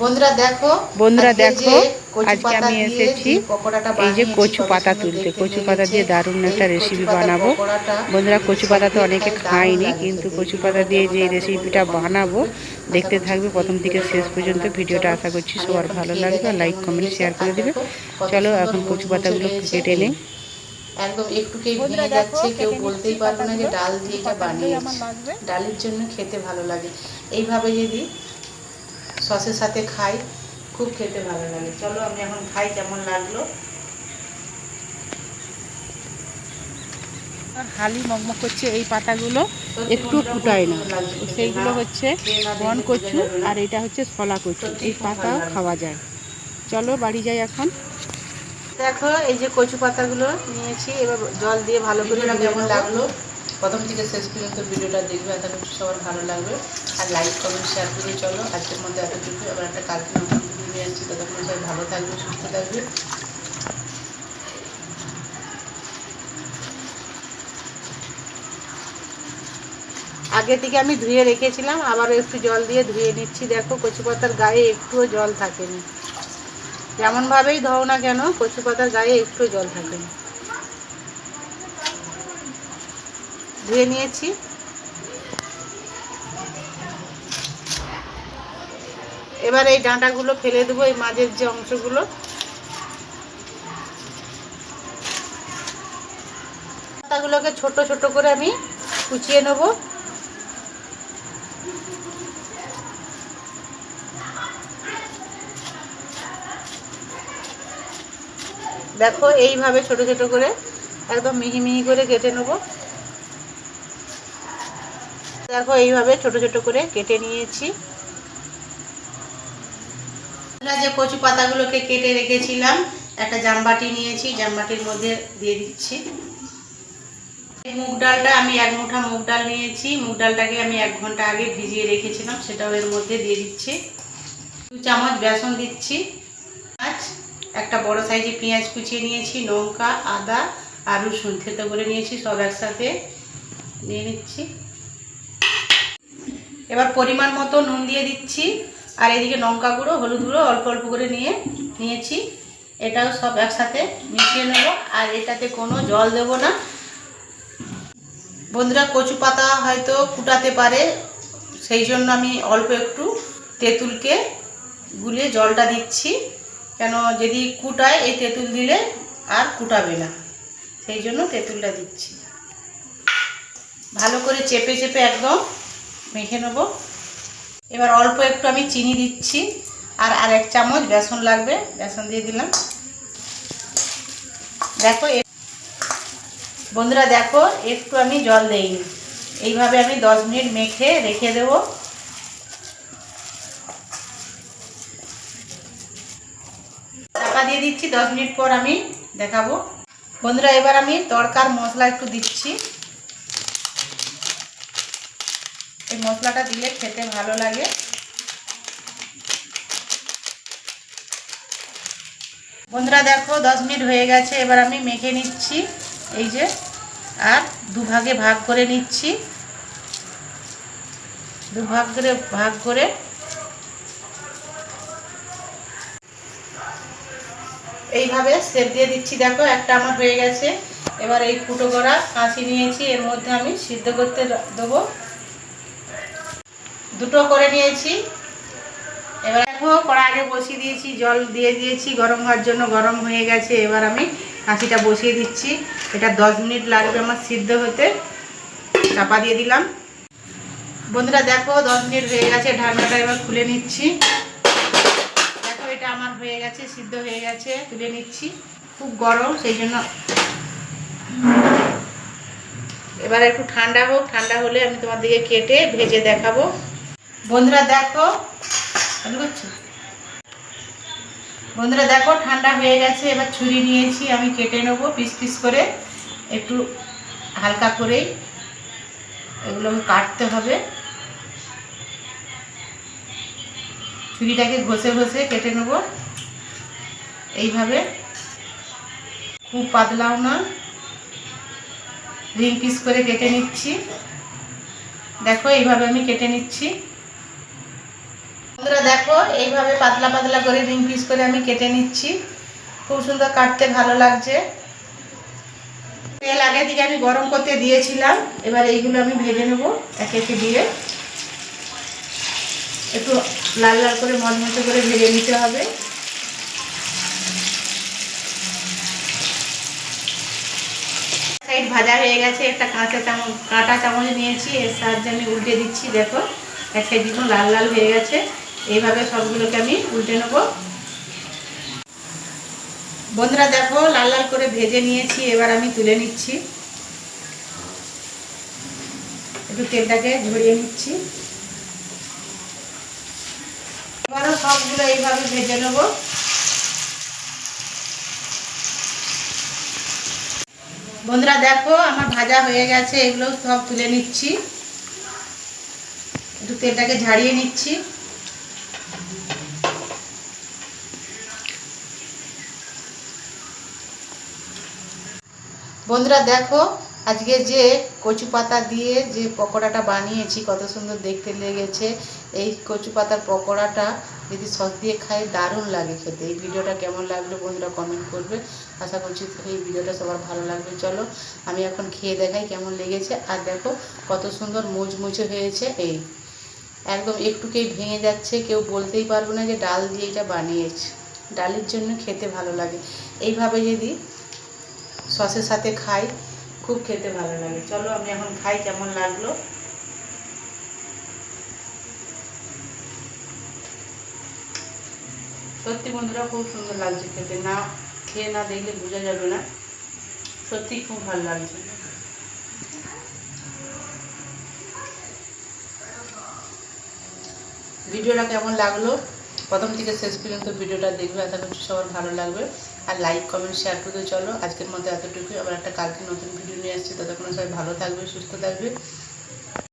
বন্ধুরা দেখো বন্ধুরা আজকে দেখো আজকে আমি এসেছি এই যে কচু পাতা তুলতে কচু পাতা দিয়ে দারুণ একটা রেসিপি বানাবো। বন্ধুরা কচু পাতা তো অনেকে খায়নি কিন্তু। কচু পাতা দিয়ে যে রেসিপিটা বানাবো দেখতে থাকবে প্রথম থেকে শেষ পর্যন্ত ভিডিওটা আশা করছি সবার ভালো লাগবে। লাইক কমেন্ট শেয়ার করে দিবে। চলো এখন কচু পাতাগুলো কেটে নেই। একদম একটু কে বন্ধুরা ভেঙে যাচ্ছে কেউ বলতেই পারবে না যে ডাল দিয়ে এটা বানিয়েছি। ডালের জন্য খেতে ভালো লাগে। এইভাবে যদি সসের সাথে খাই খুব খেতে ভালো লাগে। চলো আমি এখন খাই কেমন লাগল। আর হালি মগমগ করছে এই পাতাগুলো একটু ফুটায় না। সেইগুলো হচ্ছে না দেখলে বন কচু আর এটা হচ্ছে শলা কচু। এই খুব পাতা খাওয়া যায়। চলো বাড়ি যাই এখন। দেখো এই যে কচু পাতাগুলো নিয়েছি এবার জল দিয়ে ভালো করে কেমন লাগল? প্রথম থেকে শেষ পর্যন্ত ভিডিওটা দেখবে, আশা করছি সবার ভালো লাগবে। আর লাইক কমেন্ট শেয়ার করে চলো। আজকের মধ্যে এতটুকু আবার একটা কালকে নতুন ভিডিও নিয়ে আসছি ততক্ষণ সবাই ভালো থাকবে, সুস্থ থাকবে। আগে থেকে আমি ধুয়ে রেখেছিলাম, আবারও একটু জল দিয়ে ধুয়ে নিচ্ছি। দেখো, কচু পাতার গায়ে একটুও জল থাকেনি। যেমনভাবেই ধোও না কেন, কচু পাতার গায়ে একটুও জল থাকেনি। ধুয়ে নিয়েছি। এবার এই ডাঁটাগুলো ফেলে দেবো, এই মাঝের যে অংশগুলো। পাতাগুলোকে ছোট ছোট করে আমি কুচিয়ে নেব। দেখো, এইভাবে ছোট ছোট করে একদম মিহি মিহি করে কেটে নেব। দেখো এইভাবে ছোট ছোট করে কেটে নিয়েছি। যে কচু পাতাগুলোকে কেটে রেখেছিলাম, একটা জামবাটি নিয়েছি, জামবাটির মধ্যে দিয়ে দিচ্ছি। মুগ ডালটা, আমি এক মুঠা মুগ ডাল নিয়েছি। মুগ ডালটাকে আমি এক ঘণ্টা আগে ভিজিয়ে রেখেছিলাম, সেটাও এর মধ্যে দিয়ে দিচ্ছি। দু চামচ বেসন দিচ্ছি। পেঁয়াজ একটা বড় সাইজে পেঁয়াজ কুচিয়ে নিয়েছি, লঙ্কা, আদা আর রসুন, থেতো করে নিয়েছি, সব একসাথে। নিয়ে নিচ্ছি। এবার পরিমাণ মতো নুন দিয়ে দিচ্ছি। আর এদিকে লঙ্কা গুঁড়ো, হলুদ গুঁড়ো অল্প অল্প করে নিয়ে নিয়েছি। এটাও সব একসাথে মিশিয়ে নেব। আর এটাতে কোনো জল দেব না। বন্ধুরা, কচু পাতা হয়তো কুটাতে পারে। সেই জন্য আমি অল্প একটু তেঁতুলকে গুলিয়ে জলটা দিচ্ছি। কেন, যদি কুটায়, এই তেঁতুল দিলে আর কুটাবে না। সেই জন্য তেঁতুলটা দিচ্ছি। ভালো করে চেপে চেপে একদম মেখে নেব। এবার অল্প একটু আমি চিনি দিচ্ছি, আর আর এক চামচ বেসন লাগবে, বেসন দিয়ে দিলাম। দেখো বন্ধুরা দেখো, একটু আমি জল দেইনি। এইভাবে আমি দশ মিনিট মেখে রেখে দেবো। চাপা দিয়ে দিচ্ছি, দশ মিনিট পর আমি দেখাবো। বন্ধুরা, এবার আমি তড়কার মশলা একটু দিচ্ছি। এই মশলাটা দিলে খেতে ভালো লাগে। বন্ধুরা দেখো, দশ মিনিট হয়ে গেছে, এবার আমি মেখে নিচ্ছি। এই যে, আর দুভাগে ভাগ করে নিচ্ছি। দুভাগ করে, ভাগ করে। এইভাবে সেপ দিয়ে দিচ্ছি। দেখো, একটা আমার হয়ে গেছে। এবার এই ফুটো করা কাঁচি নিয়েছি, এর মধ্যে আমি সিদ্ধ করতে দেবো। দুটো করে নিয়েছি। এবার দেখো কড়া আগে বসিয়ে দিয়েছি, জল দিয়ে দিয়েছি, গরম হওয়ার জন্য গরম হয়ে গেছে। এবার আমি কাঁচিটা বসিয়ে দিচ্ছি। এটা দশ মিনিট লাগবে আমার সিদ্ধ হতে। চাপা দিয়ে দিলাম। বন্ধুরা, দেখো, দশ মিনিট হয়ে গেছে, ঢাকনাটা এবার খুলে নিচ্ছি। দেখো, এটা আমার হয়ে গেছে, সিদ্ধ হয়ে গেছে, তুলে নিচ্ছি। খুব গরম, সেই জন্য এবার একটু ঠান্ডা হোক। ঠান্ডা হলে আমি তোমার দিকে কেটে ভেজে দেখাবো। বন্ধুরা দেখো বন্ধুরা দেখো, ঠান্ডা হয়ে গেছে, এবার ছুরি নিয়েছি, আমি কেটে নেব পিস পিস করে, একটু হালকা করেই। এগুলো কাটতে হবে। ছুরিটাকে ঘষে ঘষে কেটে নেব। এইভাবে। খুব পাতলাও না। রিং পিস করে কেটে নিচ্ছি। দেখো, এইভাবে আমি কেটে নিচ্ছি। বন্ধুরা দেখো, এইভাবে পাতলা পাতলা করে রিং পিস করে আমি কেটে নিচ্ছি। খুব সুন্দর কাটতে ভালো লাগছে। তেল আগে থেকে আমি গরম করতে দিয়েছিলাম, এবার এইগুলো আমি ভেজে নেব একে একে দিয়ে। একটু লাল লাল করে মচমচে করে ভেজে নিতে হবে। সাইড ভাজা হয়ে গেছে, একটা কাঁচা চামচ, কাঁটা চামচ নিয়েছি, এর সাহায্যে আমি উল্টে দিচ্ছি, দেখো। এক সাইড লাল লাল হয়ে গেছে। এইভাবে সবগুলোকে আমি উল্টে নেব। বন্ধুরা দেখো, লাল লাল করে ভেজে নিয়েছি, এবার আমি তুলে নিচ্ছি। একটু তেলটাকে ঝরিয়ে নিচ্ছি। এবারও সবগুলো এইভাবে ভেজে নেব। বন্ধুরা দেখো, আমার ভাজা হয়ে গেছে, এগুলো সব তুলে নিচ্ছি। একটু তেলটাকে ঝাড়িয়ে নিচ্ছি। বন্ধুরা দেখো, আজকে যে কচু পাতা দিয়ে যে পকোড়াটা বানিয়েছি, কত সুন্দর দেখতে লেগেছে। এই কচু পাতার পকোড়াটা যদি সস দিয়ে খাই, দারুণ লাগে খেতে। এই ভিডিওটা কেমন লাগল বন্ধুরা কমেন্ট করবে। আশা করছি এই ভিডিওটা সবার ভালো লাগবে। চলো, আমি এখন খেয়ে দেখাই কেমন লেগেছে। আর দেখো, কত সুন্দর মুচমুচে হয়েছে। এই একদম একটুকেই ভেঙে যাচ্ছে। কেউ বলতেই পারবে না যে ডাল দিয়ে এটা বানিয়েছে। ডালের জন্য খেতে ভালো লাগে। এইভাবে যদি সসের সাথে খাই, খুব খেতে ভালো লাগে। চলো, আমি এখন খাই কেমন লাগল। সত্যি বন্ধুরা, খুব সুন্দর লাগছে খেতে। না খেয়ে না দেখলে বোঝা যাবে না। সত্যি খুব ভালো লাগছে। ভিডিওটা কেমন লাগল? প্রথম থেকে শেষ পর্যন্ত ভিডিওটা দেখবে, আশা করছি সবার ভালো লাগবে। আর লাইক কমেন্ট শেয়ার করতে চলো। আজকের মধ্যে এতটুকুই। আবার একটা কালকে নতুন ভিডিও নিয়ে আসছি। ততক্ষণ সবাই ভালো থাকবে, সুস্থ থাকবে।